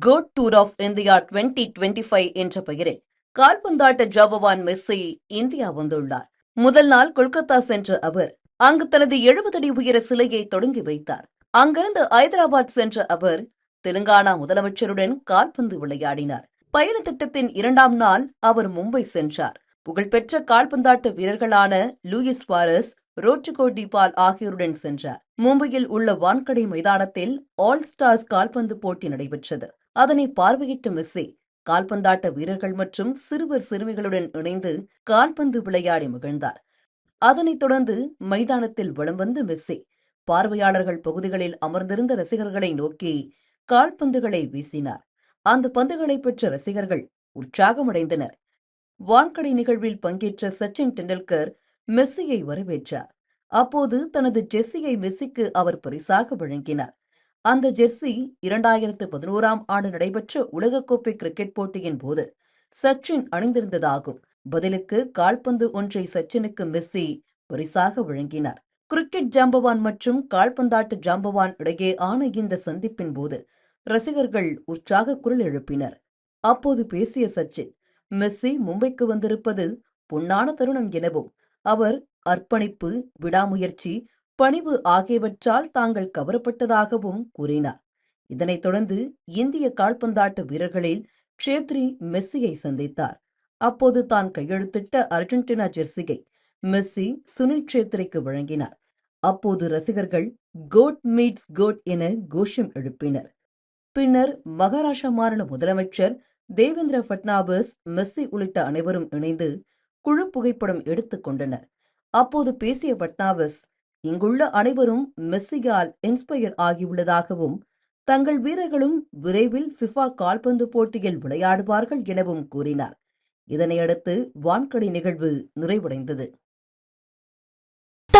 Good tour of India twenty twenty five என்ற பெயரில் கால்பந்தாட்ட ஜாபவான் மெஸ்ஸி இந்தியா வந்துள்ளார். முதல் நாள் கொல்கத்தா சென்ற அவர் அங்கு தனது எழுபது அடி உயர சிலையை தொடங்கி வைத்தார். அங்கிருந்து ஐதராபாத் சென்ற அவர் தெலுங்கானா முதலமைச்சருடன் கால்பந்து விளையாடினார். பயண திட்டத்தின் இரண்டாம் நாள் அவர் மும்பை சென்றார். புகழ்பெற்ற கால்பந்தாட்ட வீரர்களான லூயிஸ் வாரஸ் ரோட்ரிகோ டிபால் ஆகியோருடன் சென்றார் மும்பையில் உள்ள வான்கடை மைதானத்தில் ஆல் ஸ்டார்ஸ் கால்பந்து போட்டி நடைபெற்றது. அதனை பார்வையிட்ட மெஸ்ஸி கால்பந்தாட்ட வீரர்கள் மற்றும் சிறுவர் சிறுமிகளுடன் இணைந்து கால்பந்து விளையாடி மகிழ்ந்தார். அதனைத் தொடர்ந்து மைதானத்தில் வலம் வந்து மெஸ்ஸி பார்வையாளர்கள் பகுதிகளில் அமர்ந்திருந்த ரசிகர்களை நோக்கி கால்பந்துகளை வீசினார். அந்த பந்துகளை பெற்ற ரசிகர்கள் உற்சாகமடைந்தனர். வான்கடை நிகழ்வில் பங்கேற்ற சச்சின் டெண்டுல்கர் மெஸ்ஸியை வரவேற்றார். அப்போது தனது ஜெஸ்ஸியை மெஸ்ஸிக்கு அவர் பரிசாக வழங்கினார். அந்த ஜெஸ்ஸி இரண்டாயிரத்து பதினோராம் ஆண்டு நடைபெற்ற உலகக்கோப்பை கிரிக்கெட் போட்டியின் போது சச்சின் அணிந்திருந்ததாகும். பதிலுக்கு கால்பந்து ஒன்றை சச்சினுக்கு மெஸ்ஸி பரிசாக வழங்கினார். கிரிக்கெட் ஜாம்பவான் மற்றும் கால்பந்தாட்டு ஜாம்பவான் இடையே ஆன இந்த சந்திப்பின் போது ரசிகர்கள் உற்சாக குரல் எழுப்பினர். அப்போது பேசிய சச்சின் மெஸ்ஸி மும்பைக்கு வந்திருப்பது பொன்னான தருணம் எனவும் அவர் அர்ப்பணிப்பு விடாமுயற்சி பணிவு ஆகியவற்றால் தாங்கள் கவரப்பட்டதாகவும் கூறினார். இதனைத் தொடர்ந்து இந்திய கால்பந்தாட்ட வீரர்களில் ஷேத்ரி மெஸ்ஸியை சந்தித்தார். அப்போது தான் கையெழுத்திட்ட அர்ஜென்டினா ஜெர்சியை மெஸ்ஸி சுனில் ஷேத்ரிக்கு வழங்கினார். அப்போது ரசிகர்கள் கோட் மீட்ஸ் கோட் என கோஷம் எழுப்பினர். பின்னர் மகாராஷ்டிரா மாநில முதலமைச்சர் தேவேந்திர ஃபட்னாபிஸ் மெஸ்ஸி உள்ளிட்ட அனைவரும் இணைந்து குழு புகைப்படம் எடுத்துக் கொண்டனர். அப்போது பேசிய பட்னாவஸ் இங்குள்ள அனைவரும் மெஸ்ஸியால் இன்ஸ்பயர் ஆகியுள்ளதாகவும் தங்கள் வீரர்களும் விரைவில் ஃபிஃபா கால்பந்து போட்டியில் விளையாடுவார்கள் எனவும் கூறினார். இதனையடுத்து வான்கடை நிகழ்வு நிறைவடைந்தது.